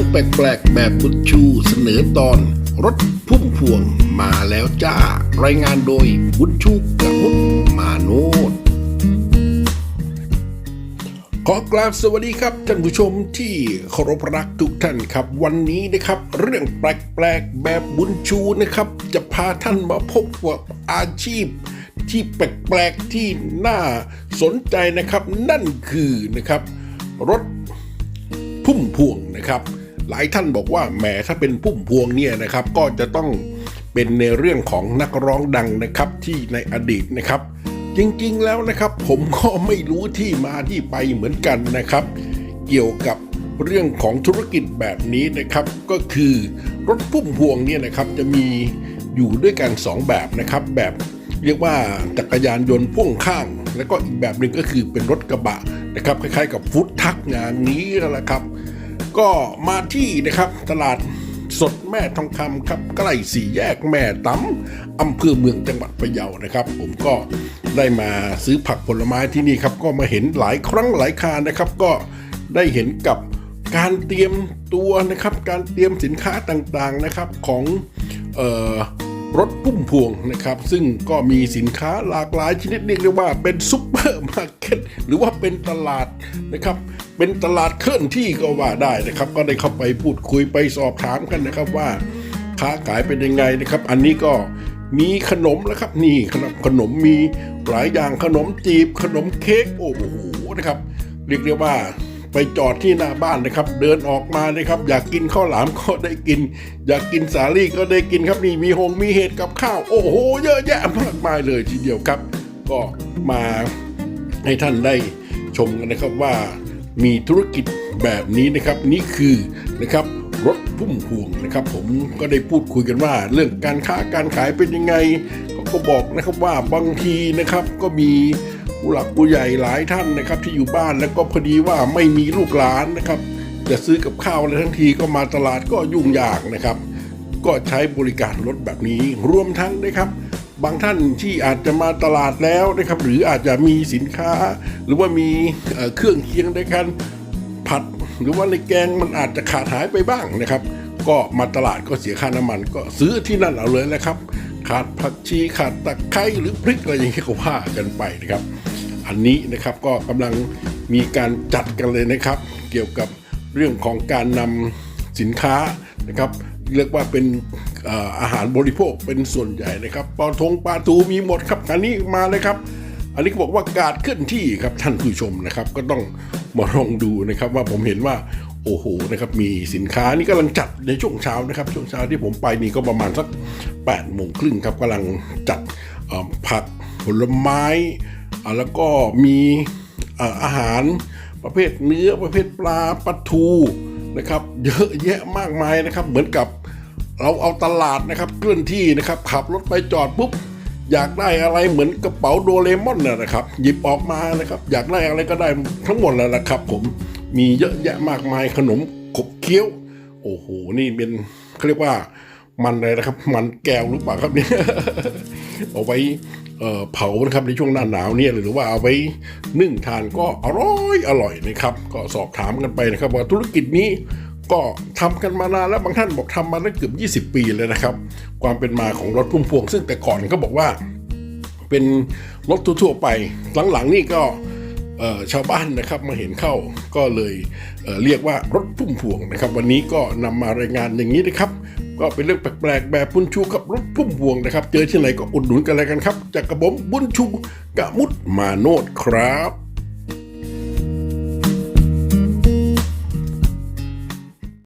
รื่องแปลกๆ แบบบุญชูเสนอตอน รถพุ่มพวงมาแล้วจ้า รายงานโดยบุญชูกะมุดมาโนดขอกราบสวัสดีครับท่านผู้ชมที่เคารพรักทุกท่านครับ วันนี้นะครับ เรื่องแปลกๆ แบบบุญชูนะครับ จะพาท่านมาพบกับอาชีพที่แปลกๆที่น่าสนใจนะครับ นั่นคือนะครับ รถพุ่มพวงนะครับ หลายท่านบอกว่าแหมถ้าเป็นพุ่มพวงเนี่ยนะครับ ก็จะต้องเป็นในเรื่องของนักร้องดังนะครับที่ในอดีตนะครับ จริงๆแล้วนะครับผมก็ไม่รู้ที่มาที่ไปเหมือนกันนะครับ เกี่ยวกับเรื่องของธุรกิจแบบนี้นะครับ ก็คือรถพุ่มพวงเนี่ยนะครับจะมีอยู่ด้วยกันสองแบบนะครับ แบบเรียกว่าจักรยานยนต์พ่วงข้าง แล้วก็อีกแบบหนึ่งก็คือเป็นรถกระบะนะครับ คล้ายๆ กับฟุตทักงานนี้นั่นแหละครับ ก็มาที่นะครับตลาดสดแม่ทองคำครับใกล้สี่แยกแม่ตำอำเภอเมืองจังหวัดพะเยานะครับ ผมก็ได้มาซื้อผักผลไม้ที่นี่ครับ ก็มาเห็นหลายครั้งหลายครานะครับ ก็ได้เห็นกับการเตรียมตัวนะครับ การเตรียมสินค้าต่างๆนะครับของ รถพุ่มพวงนะครับ ซึ่งก็มีสินค้าหลากหลายชนิดเรียกได้ว่าเป็นซุปเปอร์มาร์เก็ตหรือว่าเป็นตลาดนะครับ เป็นตลาดเคลื่อนที่ก็ว่าได้นะครับ ก็ได้เข้าไปพูดคุยไปสอบถามกันนะครับว่า ค้าขายเป็นยังไงนะครับ อันนี้ก็มีขนมแล้วครับนี่ขนมขนมมีหลายอย่างขนมจีบขนมเค้กโอ้โหนะครับ เรียกได้ว่า ไปจอดที่หน้าบ้านนะครับ เดินออกมานะครับ อยากกินข้าวหลามก็ได้กิน อยากกินสาลี่ก็ได้กินครับนี่มีหงมีเห็ดกับข้าว โอ้โห เยอะแยะมากมายเลยทีเดียวครับ ก็มาให้ท่านได้ชมกันนะครับว่ามีธุรกิจแบบนี้นะครับนี่คือนะครับรถพุ่มพวงนะครับ ผมก็ได้พูดคุยกันว่า เรื่องการค้าการขายเป็นยังไงเขาก็บอกนะครับว่าบางทีนะครับก็มี ผู้หลักผู้ใหญ่หลายท่านนะครับ ที่อยู่บ้านแล้วก็พอดีว่าไม่มีลูกหลานนะครับ จะซื้อกับข้าวอะไรทั้งทีก็มาตลาดก็ยุ่งยากนะครับ ก็ใช้บริการรถแบบนี้รวมทั้งนะครับ บางท่านที่อาจจะมาตลาดแล้วนะครับ หรืออาจจะมีสินค้า หรือว่ามีเครื่องเคียงในการผัด หรือว่าในแกงมันอาจจะขาดหายไปบ้างนะครับก็มาตลาดก็เสียค่าน้ำมัน ก็ซื้อที่นั่นเอาเลยแหละครับ ขาดผักชีขาดตะไคร้หรือพริกอะไรอย่างเงี้ยก็ว่ากันไปนะครับ อันนี้นะครับก็กำลังมีการจัดกันเลยนะครับ เกี่ยวกับเรื่องของการนำสินค้านะครับเรียกว่าเป็นอาหารบริโภคเป็นส่วนใหญ่นะครับปลาทงปลาทูมีหมดครับอันนี้มาเลยครับ อันนี้ก็บอกว่าการเคลื่อนที่ครับท่านผู้ชมนะครับ ก็ต้องมาลองดูนะครับว่าผมเห็นว่าโอ้โหนะครับมีสินค้านี่กำลังจัดในช่วงเช้านะครับ ช่วงเช้าที่ผมไปนี่ก็ประมาณสัก8ปดโมงครึ่งครับกำลังจัดผักผลไม้ แล้วก็มีเอ่ออาหารประเภทเนื้อประเภทปลาปลาทูนะครับเยอะแยะมากมายนะครับ เหมือนกับเราเอาตลาดนะครับเคลื่อนที่นะครับ ขับรถไปจอดปุ๊บอยากได้อะไรเหมือนกระเป๋าโดเรมอนน่ะนะครับ หยิบออกมานะครับ อยากได้อะไรก็ได้ทั้งหมดแล้วนะครับ ผมมีเยอะแยะมากมายขนมขบเคี้ยว โอ้โหนี่เป็นเขาเรียกว่า มันอะไรนะครับ มันแก้วหรือเปล่าครับเนี่ยเอาไว้เผานะครับในช่วงหน้าหนาวเนี่ยหรือว่าเอาไว้นึ่งทานก็อร่อยอร่อยนะครับ ก็สอบถามกันไปนะครับ ว่าธุรกิจนี้ก็ทำกันมานานแล้วบางท่านบอกทำมาตั้งเกือบ 20 ปีเลยนะครับ ความเป็นมาของรถพุ่มพวง ซึ่งแต่ก่อนก็บอกว่า เป็นรถทั่วๆไป หลังๆนี่ก็ชาวบ้านนะครับมาเห็นเข้าก็เลยเเรียกว่ารถพุ่มพวงนะครับ วันนี้ก็นำมารายงานอย่างนี้นะครับ ก็เป็นเรื่องแปลกๆแบบบุญชูกับรถพุ่มพวงนะครับ เจอที่ไหนก็อุดหนุนกันเลยกันครับ จากกระผมบุญชูกะมุดมาโนดครับ